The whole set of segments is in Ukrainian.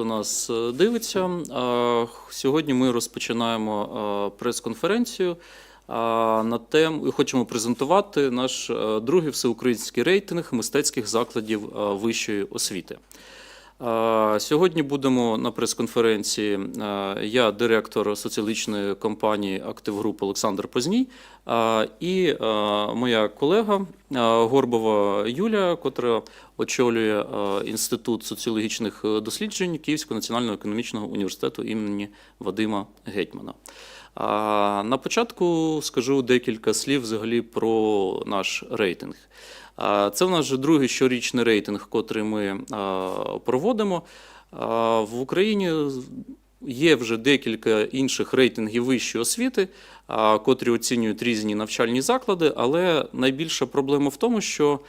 хто нас е, дивиться. Сьогодні ми розпочинаємо е, прес-конференцію на тему хочемо презентувати наш е, другий всеукраїнський рейтинг мистецьких закладів вищої освіти. Сьогодні будемо на прес-конференції. Я директор соціологічної компанії Актив Груп Олександр Позній і моя колега Горбова Юлія, котра очолює Інститут соціологічних досліджень Київського національного економічного університету імені Вадима Гетьмана. На початку скажу декілька слів взагалі про наш рейтинг. Це в нас вже другий щорічний рейтинг, котрий ми проводимо. В Україні є вже декілька інших рейтингів вищої освіти, котрі оцінюють різні навчальні заклади, але найбільша проблема в тому, що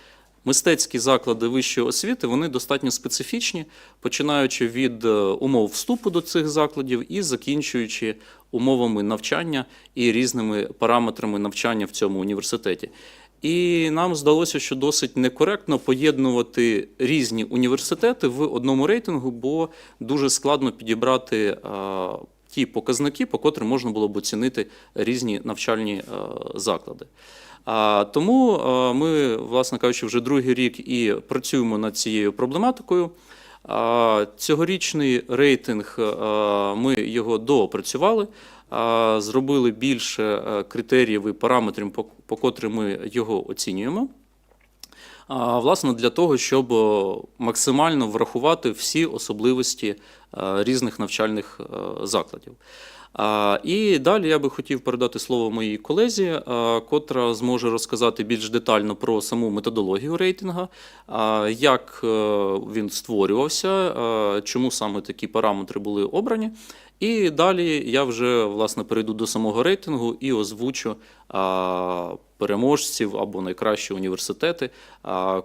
Мистецькі заклади вищої освіти вони достатньо специфічні, починаючи від е, умов вступу до цих закладів і закінчуючи умовами навчання і різними параметрами навчання в цьому університеті. І нам здалося, що досить некоректно поєднувати різні університети в одному рейтингу, бо дуже складно підібрати е, ті показники, по котрим можна було б оцінити різні навчальні е, заклади. Тому е, ми, власне кажучи, вже другий рік і працюємо над цією проблематикою. Цьогорічний рейтинг ми його доопрацювали, зробили більше критеріїв і параметрів, по- котрій ми його оцінюємо. Власне, для того, щоб е, максимально врахувати всі особливості е, різних навчальних е, закладів. І далі я би хотів передати слово моїй колезі, котра зможе розказати більш детально про саму методологію рейтингу, як е, він створювався, чому саме такі параметри були обрані. І далі я вже власне перейду до самого рейтингу і озвучу переможців або найкращі університети,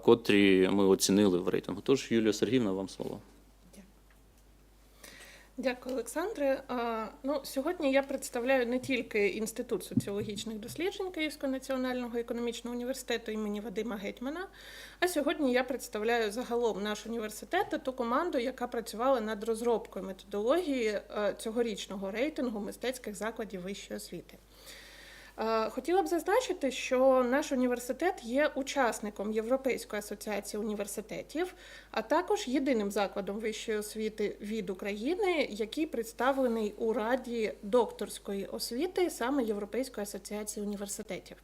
котрі ми оцінили в рейтингу. Тож, Юлія Сергіївна, вам слово. Дякую, Олександре. Ну, сьогодні я представляю не тільки Інститут соціологічних досліджень Київського національного економічного університету імені Вадима Гетьмана, а сьогодні я представляю загалом наш університет та ту команду, яка працювала над розробкою методології цьогорічного рейтингу мистецьких закладів вищої освіти. Е, Хотіла б зазначити, що наш університет є учасником Європейської асоціації університетів, а також єдиним закладом вищої освіти від України, який представлений у Раді докторської освіти саме Європейської асоціації університетів.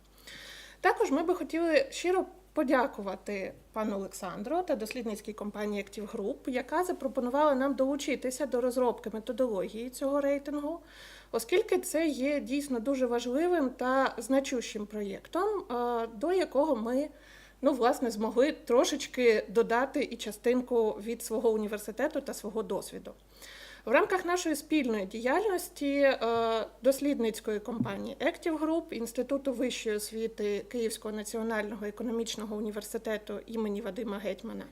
Також ми би хотіли щиро подякувати пану Олександру та дослідницькій компанії Active Group, яка запропонувала нам долучитися до розробки методології цього рейтингу, оскільки це є дійсно дуже важливим та значущим проєктом, е, до якого ми ну, власне, змогли трошечки додати і частинку від свого університету та свого досвіду. В рамках нашої спільної діяльності е, дослідницької компанії Active Group, Інституту вищої освіти Київського національного економічного університету імені Вадима Гетьмана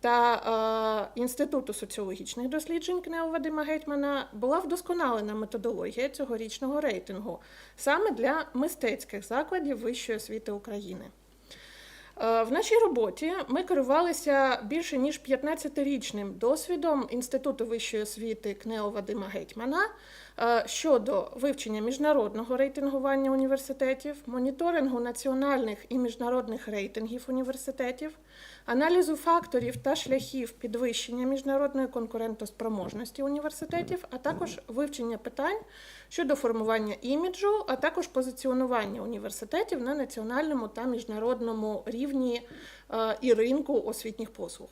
та е, Інституту соціологічних досліджень КНЕУ Вадима Гетьмана була вдосконалена методологія цьогорічного рейтингу саме для мистецьких закладів вищої освіти України. Е, В нашій роботі ми керувалися більше ніж 15-річним досвідом Інституту вищої освіти КНЕО Вадима Гетьмана щодо вивчення міжнародного рейтингування університетів, моніторингу національних і міжнародних рейтингів університетів, аналізу факторів та шляхів підвищення міжнародної конкурентоспроможності університетів, а також вивчення питань щодо формування іміджу, а також позиціонування університетів на національному та міжнародному рівні е, і ринку освітніх послуг.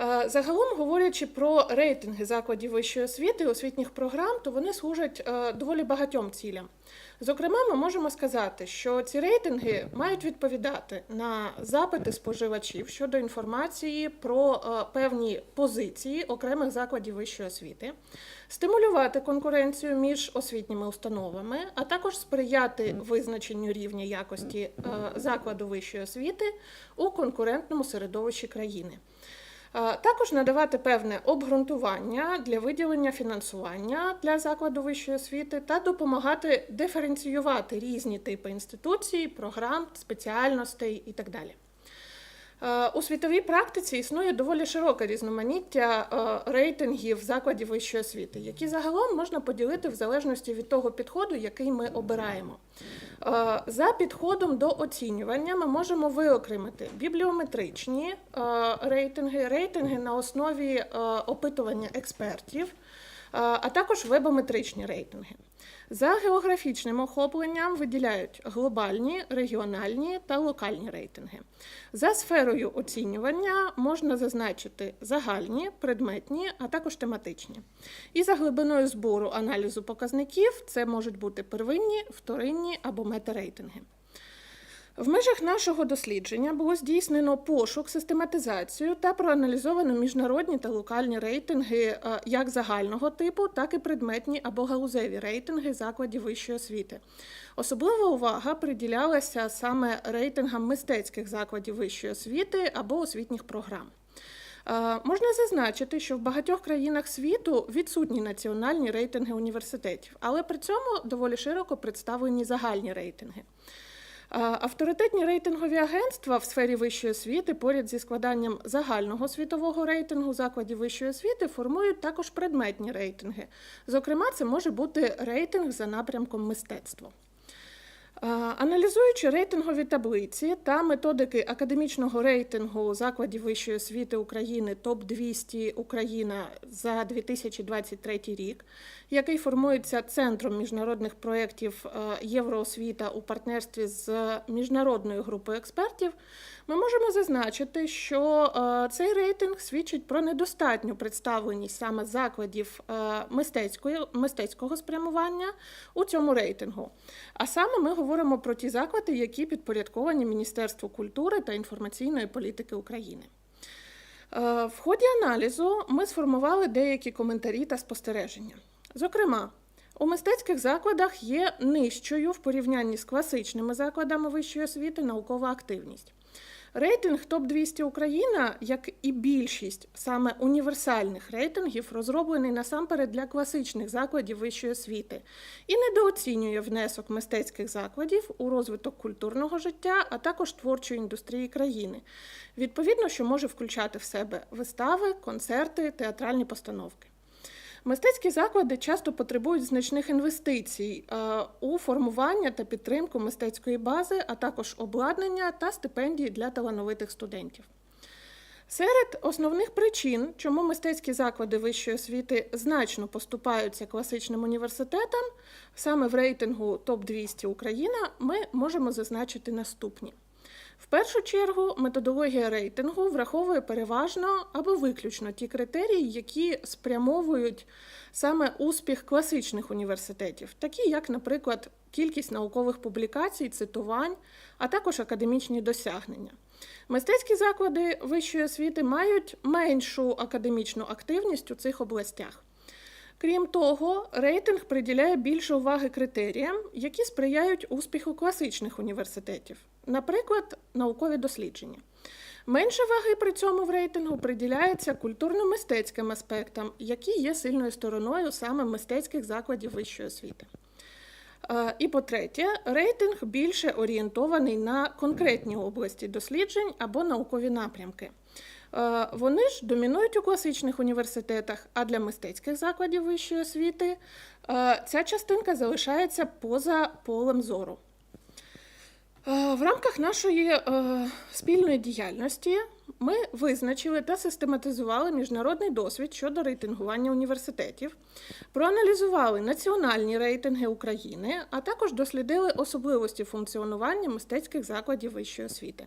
Е, Загалом, говорячи про рейтинги закладів вищої освіти освітніх програм, то вони служать е, доволі багатьом цілям. Зокрема, ми можемо сказати, що ці рейтинги мають відповідати на запити споживачів щодо інформації про е, певні позиції окремих закладів вищої освіти, стимулювати конкуренцію між освітніми установами, а також сприяти визначенню рівня якості закладу вищої освіти у конкурентному середовищі країни. Також надавати певне обґрунтування для виділення фінансування для закладу вищої освіти та допомагати диференціювати різні типи інституцій, програм, спеціальностей і так далі. Е, У світовій практиці існує доволі широке різноманіття е, рейтингів закладів вищої освіти, які загалом можна поділити в залежності від того підходу, який ми обираємо. Е, За підходом до оцінювання ми можемо виокремити бібліометричні рейтинги, рейтинги на основі опитування експертів, а також вебометричні рейтинги. За географічним охопленням виділяють глобальні, регіональні та локальні рейтинги. За сферою оцінювання можна зазначити загальні, предметні, а також тематичні. І за глибиною збору аналізу показників це можуть бути первинні, вторинні або метарейтинги. В межах нашого дослідження було здійснено пошук, систематизацію та проаналізовано міжнародні та локальні рейтинги е, як загального типу, так і предметні або галузеві рейтинги закладів вищої освіти. Особлива увага приділялася саме рейтингам мистецьких закладів вищої освіти або освітніх програм. Е, Можна зазначити, що в багатьох країнах світу відсутні національні рейтинги університетів, але при цьому доволі широко представлені загальні рейтинги. Авторитетні рейтингові агентства в сфері вищої освіти поряд зі складанням загального світового рейтингу закладів вищої освіти формують також предметні рейтинги. Зокрема, це може бути рейтинг за напрямком мистецтво. Аналізуючи рейтингові таблиці та методики академічного рейтингу закладів вищої освіти України ТОП 200 Україна за 2023 рік, який формується Центром міжнародних проєктів е, Євроосвіта у партнерстві з міжнародною групою експертів, ми можемо зазначити, що е, цей рейтинг свідчить про недостатню представленість саме закладів е, мистецької, мистецького спрямування у цьому рейтингу. А саме ми говоримо про ті заклади, які підпорядковані Міністерству культури та інформаційної політики України. Е, В ході аналізу ми сформували деякі коментарі та спостереження. Зокрема, у мистецьких закладах є нижчою в порівнянні з класичними закладами вищої освіти наукова активність. Рейтинг ТОП 200 Україна, як і більшість саме універсальних рейтингів, розроблений насамперед для класичних закладів вищої освіти і недооцінює внесок мистецьких закладів у розвиток культурного життя, а також творчої індустрії країни. Відповідно, що може включати в себе вистави, концерти, театральні постановки. Мистецькі заклади часто потребують значних інвестицій е, у формування та підтримку мистецької бази, а також обладнання та стипендії для талановитих студентів. Серед основних причин, чому мистецькі заклади вищої освіти значно поступаються класичним університетам, саме в рейтингу ТОП 200 Україна, ми можемо зазначити наступні. В першу чергу, методологія рейтингу враховує переважно або виключно ті критерії, які спрямовують саме успіх класичних університетів, такі як, наприклад, кількість наукових публікацій, цитувань, а також академічні досягнення. Мистецькі заклади вищої освіти мають меншу академічну активність у цих областях. Крім того, рейтинг приділяє більше уваги критеріям, які сприяють успіху класичних університетів, наприклад, наукові дослідження. Менше ваги при цьому в рейтингу приділяється культурно-мистецьким аспектам, які є сильною стороною саме мистецьких закладів вищої освіти. Е, І по-третє, рейтинг більше орієнтований на конкретні області досліджень або наукові напрямки. Е, Вони ж домінують у класичних університетах, а для мистецьких закладів вищої освіти е, ця частинка залишається поза полем зору. Е, В рамках нашої спільної діяльності ми визначили та систематизували міжнародний досвід щодо рейтингування університетів, проаналізували національні рейтинги України, а також дослідили особливості функціонування мистецьких закладів вищої освіти.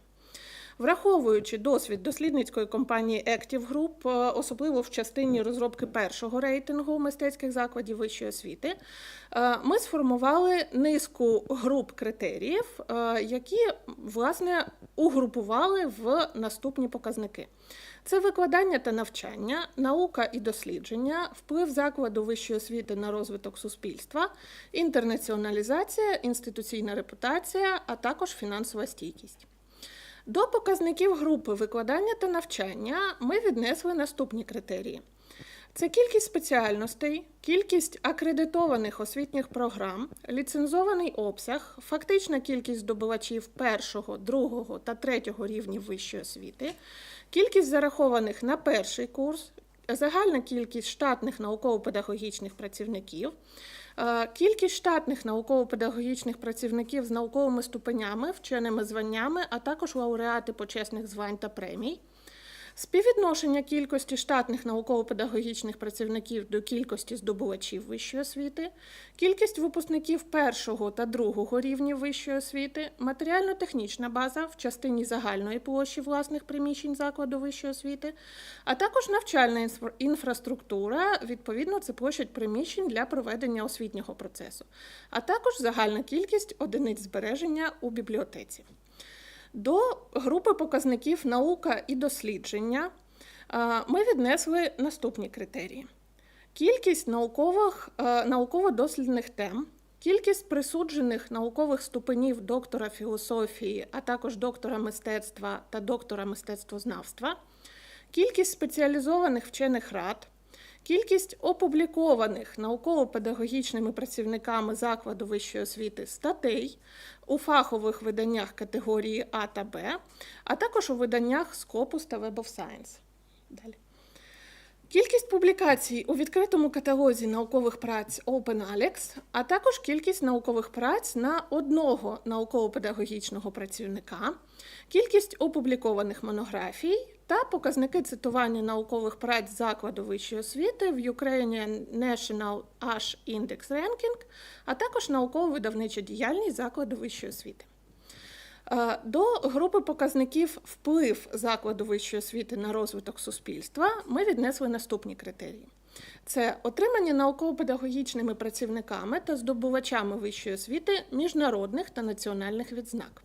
Враховуючи досвід дослідницької компанії Active Group, е, особливо в частині розробки першого рейтингу мистецьких закладів вищої освіти, е, ми сформували низку груп критеріїв, е, які власне угрупували в наступні показники. Це викладання та навчання, наука і дослідження, вплив закладу вищої освіти на розвиток суспільства, інтернаціоналізація, інституційна репутація, а також фінансова стійкість. До показників групи викладання та навчання ми віднесли наступні критерії: Це кількість спеціальностей, кількість акредитованих освітніх програм, ліцензований обсяг, фактична кількість здобувачів першого, другого та третього рівнів вищої освіти, кількість зарахованих на перший курс, загальна кількість штатних науково-педагогічних працівників, кількість штатних науково-педагогічних працівників з науковими ступенями, вченими званнями, а також лауреати почесних звань та премій. Співвідношення кількості штатних науково-педагогічних працівників до кількості здобувачів вищої освіти, кількість випускників першого та другого рівнів вищої освіти, матеріально-технічна база в частині загальної площі власних приміщень закладу вищої освіти, а також навчальна інфраструктура, відповідно, це площадь приміщень для проведення освітнього процесу, а також загальна кількість одиниць збереження у бібліотеці. До групи показників наука і дослідження е, ми віднесли наступні критерії: кількість наукових, е, науково-дослідних тем, кількість присуджених наукових ступенів доктора філософії, а також доктора мистецтва та доктора мистецтвознавства, кількість спеціалізованих вчених рад, кількість опублікованих науково-педагогічними працівниками закладу вищої освіти статей у фахових виданнях категорії А та Б, а також у виданнях Scopus та Web of Science. Далі. Кількість публікацій у відкритому каталозі наукових праць OpenAlex, а також кількість наукових праць на одного науково-педагогічного працівника, кількість опублікованих монографій та показники цитування наукових праць закладу вищої освіти в Ukrainian National Ash Index Ranking, а також науково-видавнича діяльність закладу вищої освіти. Е, До групи показників вплив закладу вищої освіти на розвиток суспільства ми віднесли наступні критерії: це отримання науково-педагогічними працівниками та здобувачами вищої освіти міжнародних та національних відзнак,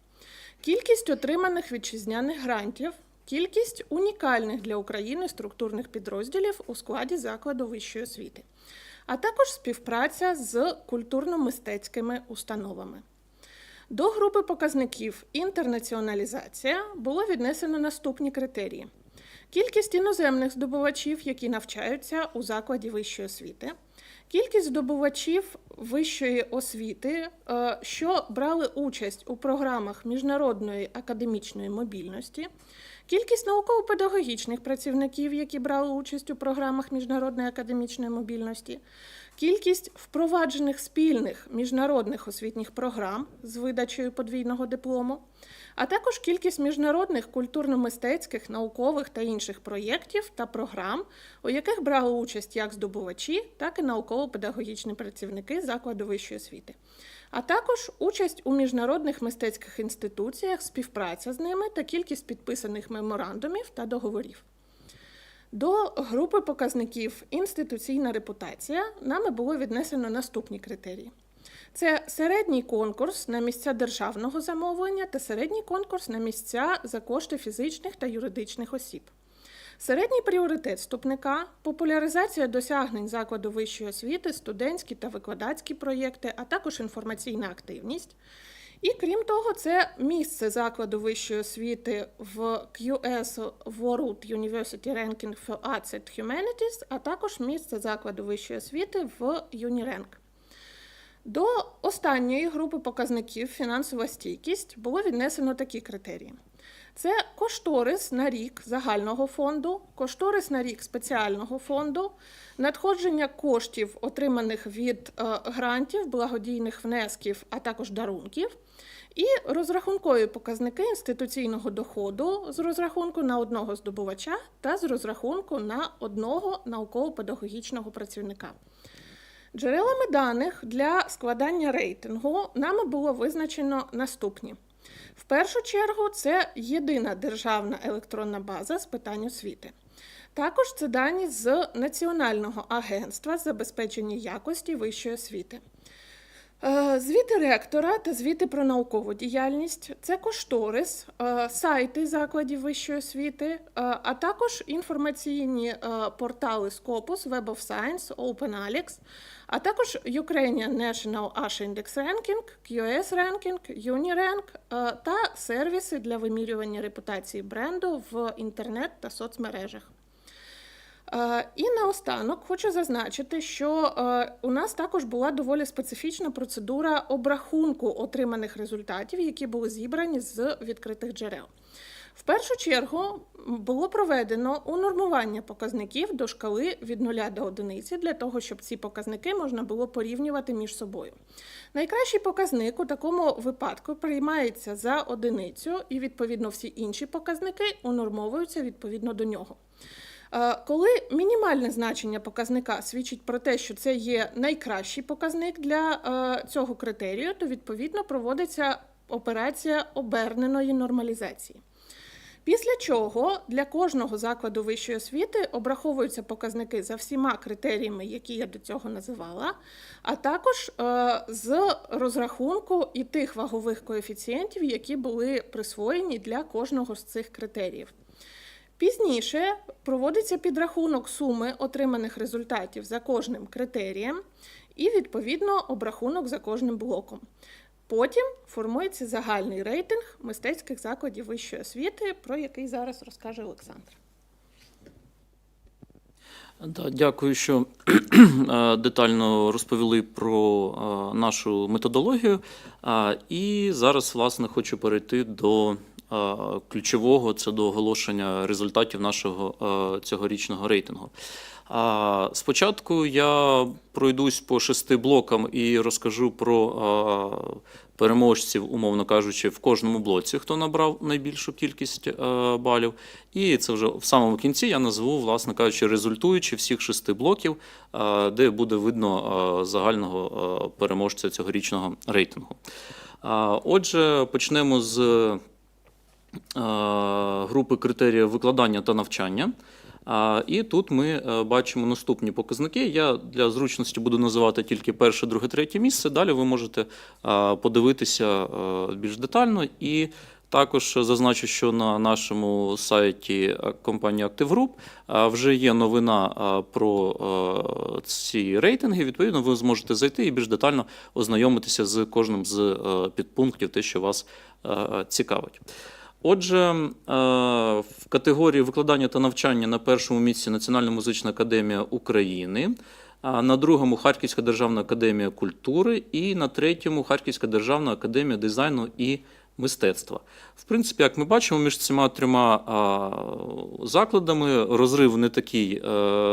кількість отриманих вітчизняних грантів, кількість унікальних для України структурних підрозділів у складі закладу вищої освіти, а також співпраця з культурно-мистецькими установами. До групи показників інтернаціоналізація було віднесено наступні критерії: кількість іноземних здобувачів, які навчаються у закладі вищої освіти, кількість здобувачів вищої освіти, е, що брали участь у програмах міжнародної академічної мобільності, кількість науково-педагогічних працівників, які брали участь у програмах міжнародної академічної мобільності, кількість впроваджених спільних міжнародних освітніх програм з видачею подвійного диплому, а також кількість міжнародних культурно-мистецьких, наукових та інших проєктів та програм, у яких брали участь як здобувачі, так і науково-педагогічні працівники закладу вищої освіти, а також участь у міжнародних мистецьких інституціях, співпраця з ними та кількість підписаних меморандумів та договорів. До групи показників інституційна репутація нами було віднесено наступні критерії: це середній конкурс на місця державного замовлення та середній конкурс на місця за кошти фізичних та юридичних осіб. Середній пріоритет вступника, популяризація досягнень закладу вищої освіти, студентські та викладацькі проєкти, а також інформаційна активність. І крім того, це місце закладу вищої освіти в QS World University Ranking for Arts and Humanities, а також місце закладу вищої освіти в UniRank. До останньої групи показників фінансова стійкість було віднесено такі критерії: це кошторис на рік загального фонду, кошторис на рік спеціального фонду, надходження коштів, отриманих від е, грантів, благодійних внесків, а також дарунків, і розрахункові показники інституційного доходу з розрахунку на одного здобувача та з розрахунку на одного науково-педагогічного працівника. Джерелами даних для складання рейтингу нами було визначено наступні. В першу чергу, це єдина державна електронна база з питань освіти. Також це дані з Національного агентства з забезпечення якості вищої освіти. Е, Звіти ректора та звіти про наукову діяльність це кошторис, е, сайти закладів вищої освіти, е, а також інформаційні портали Scopus, Web of Science, OpenAlex, а також Ukrainian National Ash Index Ranking, QS Ranking, UniRank е, та сервіси для вимірювання репутації бренду в інтернет та соцмережах. Е, І наостанок хочу зазначити, що е, у нас також була доволі специфічна процедура обрахунку отриманих результатів, які були зібрані з відкритих джерел. В першу чергу було проведено унормування показників до шкали від 0 до 1 для того, щоб ці показники можна було порівнювати між собою. Найкращий показник у такому випадку приймається за одиницю, і відповідно всі інші показники унормовуються відповідно до нього. Е, Коли мінімальне значення показника свідчить про те, що це є найкращий показник для е, цього критерію, то відповідно проводиться операція оберненої нормалізації. Після чого для кожного закладу вищої освіти обраховуються показники за всіма критеріями, які я до цього називала, а також е, з розрахунку і тих вагових коефіцієнтів, які були присвоєні для кожного з цих критеріїв. Пізніше проводиться підрахунок суми отриманих результатів за кожним критерієм і, відповідно, обрахунок за кожним блоком. Потім формується загальний рейтинг мистецьких закладів вищої освіти, про який зараз розкаже Олександр. Да, дякую, що е, детально розповіли про е, нашу методологію. І зараз, власне, хочу перейти до е, ключового це до оголошення результатів нашого е, цьогорічного рейтингу. Спочатку я пройдусь по шести блокам і розкажу про е, переможців, умовно кажучи, в кожному блоці, хто набрав найбільшу кількість е, балів. І це вже в самому кінці я назву, власне кажучи, результуючи всіх шести блоків, е, де буде видно е, загального переможця цьогорічного рейтингу. Отже, почнемо з групи критеріїв викладання та навчання. І тут ми е, бачимо наступні показники. Я для зручності буду називати тільки перше, друге, третє місце. Далі ви можете е, подивитися е, більш детально. І також зазначу, що на нашому сайті компанії Active Group вже є новина про ці рейтинги. Відповідно, ви зможете зайти і більш детально ознайомитися з кожним з підпунктів, те, що вас цікавить. Отже, е, в категорії викладання та навчання на першому місці Національна музична академія України, на другому Харківська державна академія культури і на третьому Харківська державна академія дизайну і мистецтва. В принципі, як ми бачимо, між цими трьома закладами розрив не такий е,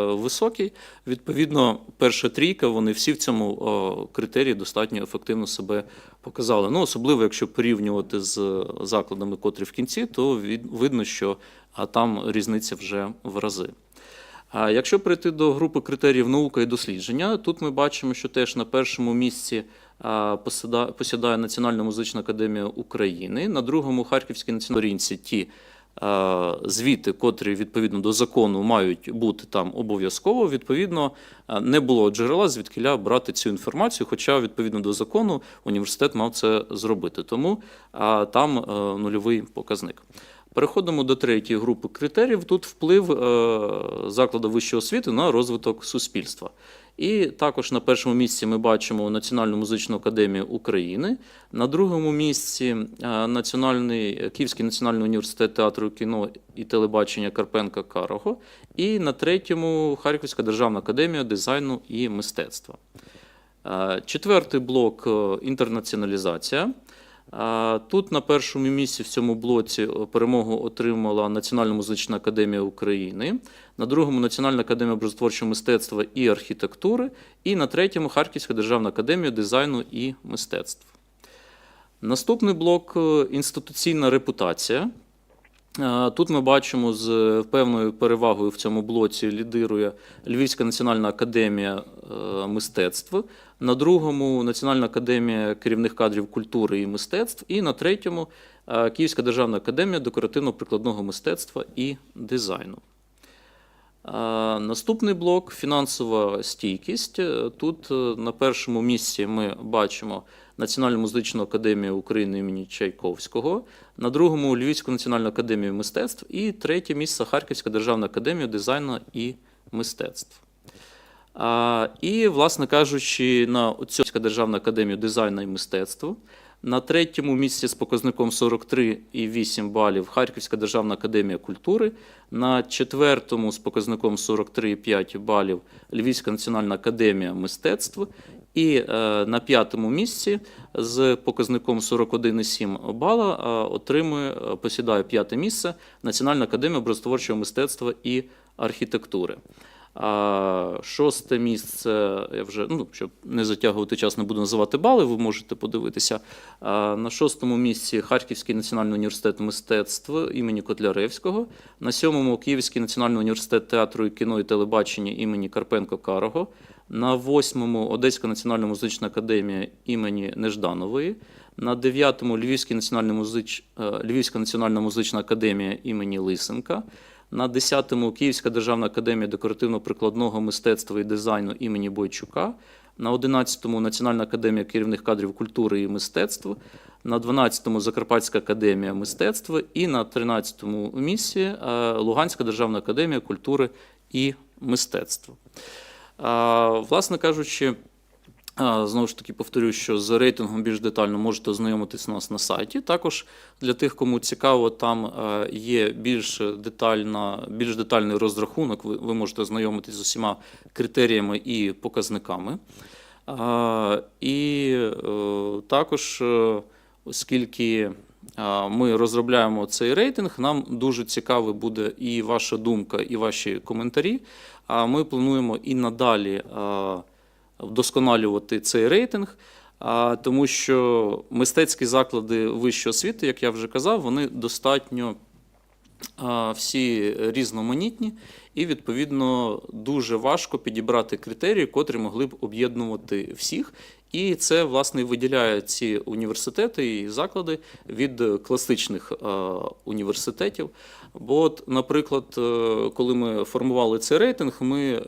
високий. Відповідно, перша трійка, вони всі в цьому критерії достатньо ефективно себе показали. Ну, особливо, якщо порівнювати з закладами, котрі в кінці, то видно, що там різниця вже в рази. Якщо прийти до групи критеріїв наука і дослідження, тут ми бачимо, що теж на першому місці посідає Національна музична академія України, на другому Харківській національній ті звіти, котрі відповідно до закону мають бути там обов'язково. Відповідно, не було джерела, звідкиля брати цю інформацію, хоча відповідно до закону університет мав це зробити. Тому там е, нульовий показник. Переходимо до третьої групи критеріїв. Тут вплив е, закладу вищої освіти на розвиток суспільства. І також на першому місці ми бачимо Національну музичну академію України. На другому місці е, Національний Київський національний університет театру кіно і телебачення Карпенка Карого. І на третьому Харківська державна академія дизайну і мистецтва. Е, Четвертий блок інтернаціоналізація. Тут на першому місці в цьому блоці е, перемогу отримала Національна музична академія України, на другому Національна академія образотворчого мистецтва і архітектури, і на третьому Харківська державна академія дизайну і мистецтв. Наступний блок е, інституційна репутація. Е, Тут ми бачимо з певною перевагою в цьому блоці лідирує Львівська національна академія е, мистецтв, на другому Національна академія керівних кадрів культури і мистецтв, і на третьому е, Київська державна академія декоративно-прикладного мистецтва і дизайну. Наступний блок фінансова стійкість. Тут на першому місці ми бачимо Національну музичну академію України імені Чайковського, на другому Львівську національну академію мистецтв і третє місце Харківська державна академія дизайну і мистецтв. А, І, власне кажучи, на Оцьовська державна академія дизайну і мистецтв На третьому місці з показником 43,8 балів Харківська державна академія культури. На четвертому з показником 43,5 балів Львівська національна академія мистецтв. І е, на п'ятому місці з показником 41,7 бала е, отримує, е, посідає п'яте місце Національна академія образотворчого мистецтва і архітектури. А шосте місце, я вже ну, щоб не затягувати час, не буду називати бали, ви можете подивитися. А, на шостому місці Харківський національний університет мистецтв імені Котляревського. На сьомому Київський національний університет театру і кіно і телебачення імені Карпенко Карого. На восьмому Одеська національна музична академія імені Нежданової. На дев'ятому Львівський національний музич... е, Львівська національна музична академія імені Лисенка. На 10-му Київська державна академія декоративно-прикладного мистецтва і дизайну імені Бойчука. На 11-му Національна академія керівних кадрів культури і мистецтв. На 12-му Закарпатська академія мистецтва. І на 13-му місці е, Луганська державна академія культури і мистецтва. Власне кажучи, Знову ж таки повторюю, що з рейтингом більш детально можете ознайомитись у нас на сайті. Також для тих, кому цікаво, там е, є більш детальна, більш детальний розрахунок. Ви, ви можете ознайомитись з усіма критеріями і показниками. І е, також, е, оскільки ми розробляємо цей рейтинг, нам дуже цікавий буде і ваша думка, і ваші коментарі. А ми плануємо і надалі. Вдосконалювати цей рейтинг, тому що мистецькі заклади вищої освіти, як я вже казав, вони достатньо всі різноманітні, і відповідно дуже важко підібрати критерії, котрі могли б об'єднувати всіх. І це власне виділяє ці університети і заклади від класичних університетів. Бо, от, наприклад, е, коли ми формували цей рейтинг, ми е,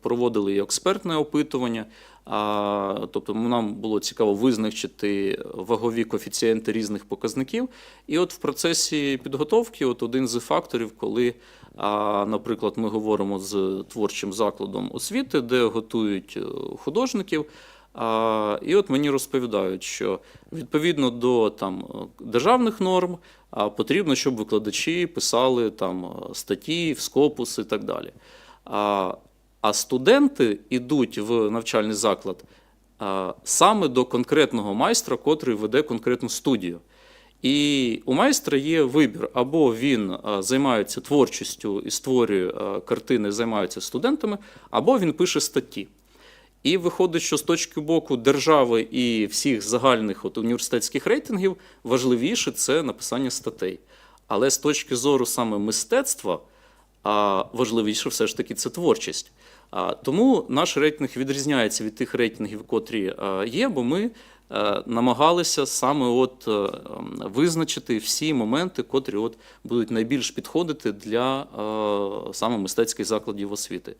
проводили і експертне опитування. А, тобто нам було цікаво визначити вагові коефіцієнти різних показників. І от в процесі підготовки, от один з факторів, коли, а, наприклад, ми говоримо з творчим закладом освіти, де готують е, художників. А, і от мені розповідають, що відповідно до там державних норм а, потрібно, щоб викладачі писали там статті, в скопус і так далі. А, а студенти йдуть в навчальний заклад а, саме до конкретного майстра, котрий веде конкретну студію. І у майстра є вибір: або він займається творчістю і створює картини, займається студентами, або він пише статті. І виходить, що з точки боку держави і всіх загальних от, університетських рейтингів важливіше це написання статей. Але з точки зору саме мистецтва, а важливіше все ж таки це творчість. Тому наш рейтинг відрізняється від тих рейтингів, котрі а, є, бо ми е, намагалися саме от е, визначити всі моменти, котрі от будуть найбільш підходити для е, саме мистецьких закладів освіти.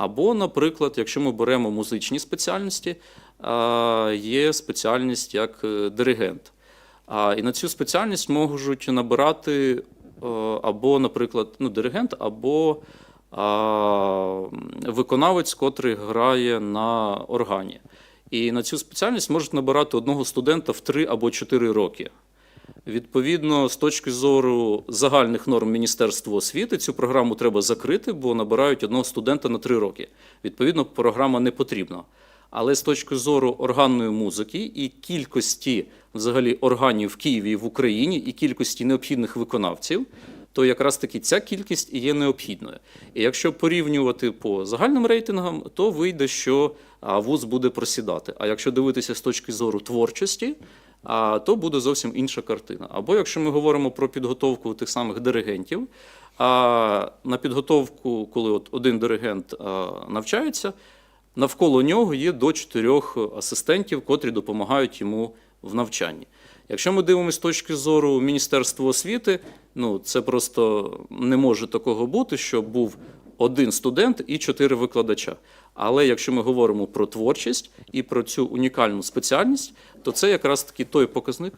Або, наприклад, якщо ми беремо музичні спеціальності, є спеціальність як е, диригент. І на цю спеціальність можуть набирати е, або, наприклад, ну, диригент, або виконавець, котрий грає на органі. І на цю спеціальність можуть набирати одного студента в 3 або 4 роки. Відповідно, з точки зору загальних норм Міністерства освіти, цю програму треба закрити, бо набирають одного студента на три роки. Відповідно, програма не потрібна. Але з точки зору органної музики і кількості взагалі органів в Києві і в Україні, і кількості необхідних виконавців, то якраз таки ця кількість і є необхідною. І якщо порівнювати по загальним рейтингам, то вийде, що вуз буде просідати. А якщо дивитися з точки зору творчості, то буде зовсім інша картина. Або якщо ми говоримо про підготовку тих самих диригентів, а, на підготовку, коли от один диригент навчається, навколо нього є до чотирьох асистентів, котрі допомагають йому в навчанні. Якщо ми дивимося з точки зору Міністерства освіти, ну це просто не може такого бути, щоб був один студент і чотири викладача. Але якщо ми говоримо про творчість і про цю унікальну спеціальність, то це якраз таки той показник,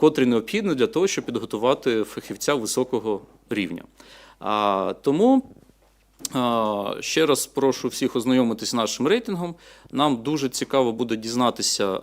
котрий необхідний для того, щоб підготувати фахівця високого рівня. Тому Ще раз прошу всіх ознайомитись з нашим рейтингом. Нам дуже цікаво буде дізнатися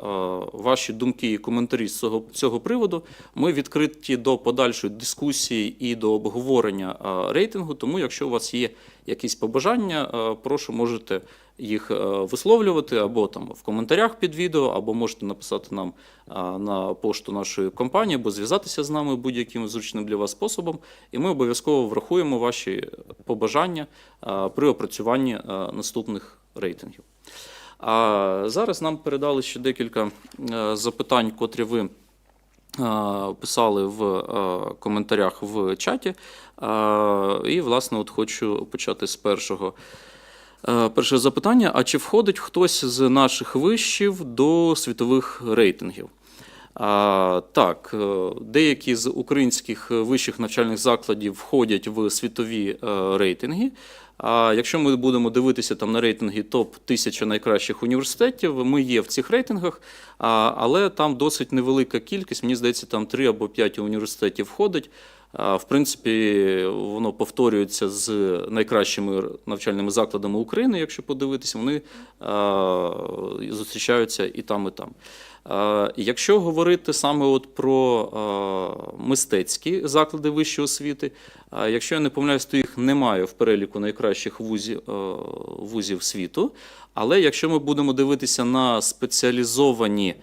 ваші думки і коментарі з цього, цього приводу. Ми відкриті до подальшої дискусії і до обговорення рейтингу. Тому, якщо у вас є якісь побажання, прошу можете їх е, висловлювати або там в коментарях під відео, або можете написати нам е, на пошту нашої компанії, або зв'язатися з нами будь-яким зручним для вас способом. І ми обов'язково врахуємо ваші побажання е, при опрацюванні наступних рейтингів. А зараз нам передали ще декілька запитань, котрі ви писали в коментарях в чаті. І, власне, от хочу почати з першого. Е, Перше запитання: а чи входить хтось з наших вишів до світових рейтингів? А, так, е, деякі з українських вищих навчальних закладів входять в світові е, рейтинги. А якщо ми будемо дивитися там на рейтинги топ 1000 найкращих університетів, ми є в цих рейтингах, але там досить невелика кількість. Мені здається, там 3 або 5 університетів входить. В принципі, воно повторюється з найкращими навчальними закладами України. Якщо подивитися, вони зустрічаються і там, і там. Якщо говорити саме от про мистецькі заклади вищої освіти, якщо я не помиляюсь, то їх немає в переліку найкращих вузів, вузів світу. Але якщо ми будемо дивитися на спеціалізовані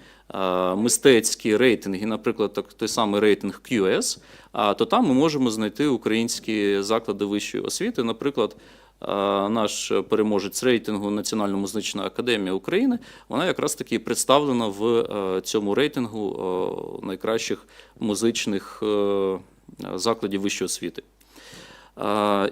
мистецькі рейтинги, наприклад, так, той самий рейтинг QS, то там ми можемо знайти українські заклади вищої освіти. Наприклад, е, наш переможець рейтингу Національна музична академія України, вона якраз таки представлена в е, цьому рейтингу е, найкращих музичних е, закладів вищої освіти.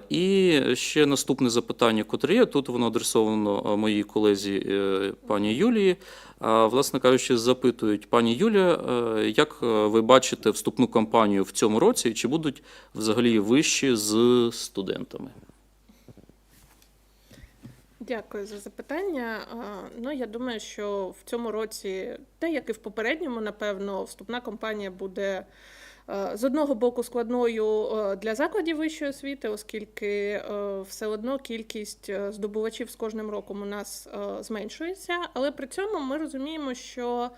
І ще наступне запитання, котре є. Тут воно адресовано моїй колезі е, пані Юлії. Власне кажучи, запитують пані Юлія, е, як е, ви бачите вступну кампанію в цьому році, чи будуть взагалі вищі з студентами? Дякую за запитання. Ну, я думаю, що в цьому році, те, як і в попередньому, напевно, вступна кампанія буде з одного боку складною е, для закладів вищої освіти, оскільки е, все одно кількість е, здобувачів з кожним роком у нас е, зменшується. Але при цьому ми розуміємо, що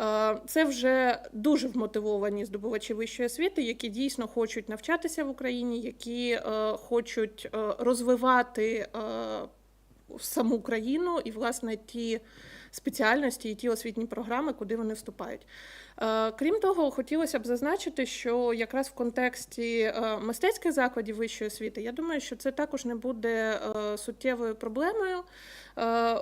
е, це вже дуже вмотивовані здобувачі вищої освіти, які дійсно хочуть навчатися в Україні, які е, хочуть е, розвивати е, саму країну і, власне, ті спеціальності і ті освітні програми, куди вони вступають. Е, Крім того, хотілося б зазначити, що якраз в контексті е, мистецьких закладів вищої освіти, я думаю, що це також не буде е, суттєвою проблемою,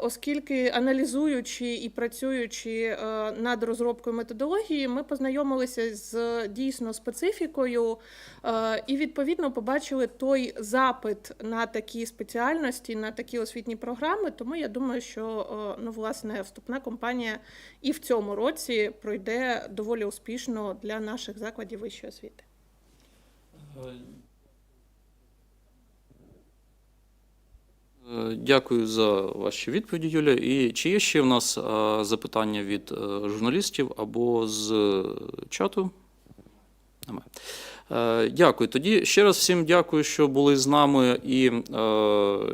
оскільки аналізуючи і працюючи е, над розробкою методології, ми познайомилися з дійсно специфікою е, і відповідно побачили той запит на такі спеціальності, на такі освітні програми. Тому я думаю, що е, ну, власне вступна кампанія і в цьому році пройде доволі успішно для наших закладів вищої освіти. Дякую за ваші відповіді, Юля. І чи є ще в нас е, запитання від е, журналістів або з е, чату? Немає. Е, Дякую. Тоді ще раз всім дякую, що були з нами і е,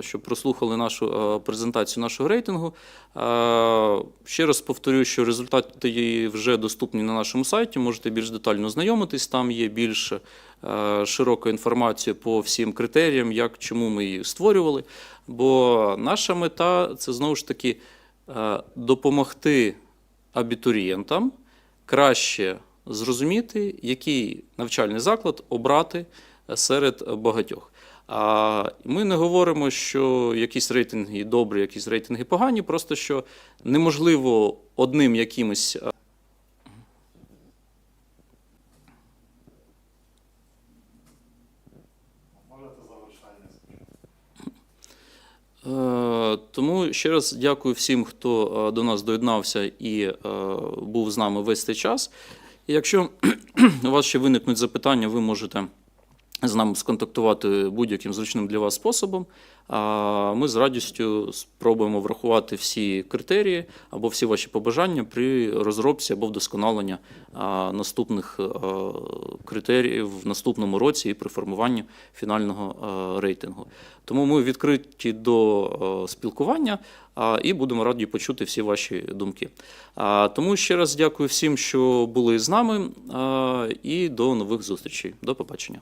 що прослухали нашу е, презентацію нашого рейтингу. Е, Ще раз повторюю, що результати вже доступні на нашому сайті. Можете більш детально ознайомитись. Там є більш е, широка інформація по всім критеріям, як чому ми її створювали. Бо наша мета це знову ж таки е, допомогти абітурієнтам краще зрозуміти, який навчальний заклад обрати серед багатьох. А ми не говоримо, що якісь рейтинги добрі, якісь рейтинги погані, просто що неможливо одним якимось. е, Можете завершальне Е, Ще раз дякую всім, хто е, до нас доєднався і е, був з нами весь цей час. Якщо у вас ще виникнуть запитання, ви можете з нами сконтактувати будь-яким зручним для вас способом. Ми з радістю спробуємо врахувати всі критерії або всі ваші побажання при розробці або вдосконаленні наступних а, критеріїв в наступному році і при формуванні фінального рейтингу. Тому ми відкриті до спілкування і будемо раді почути всі ваші думки. Тому ще раз дякую всім, що були з нами, і до нових зустрічей. До побачення.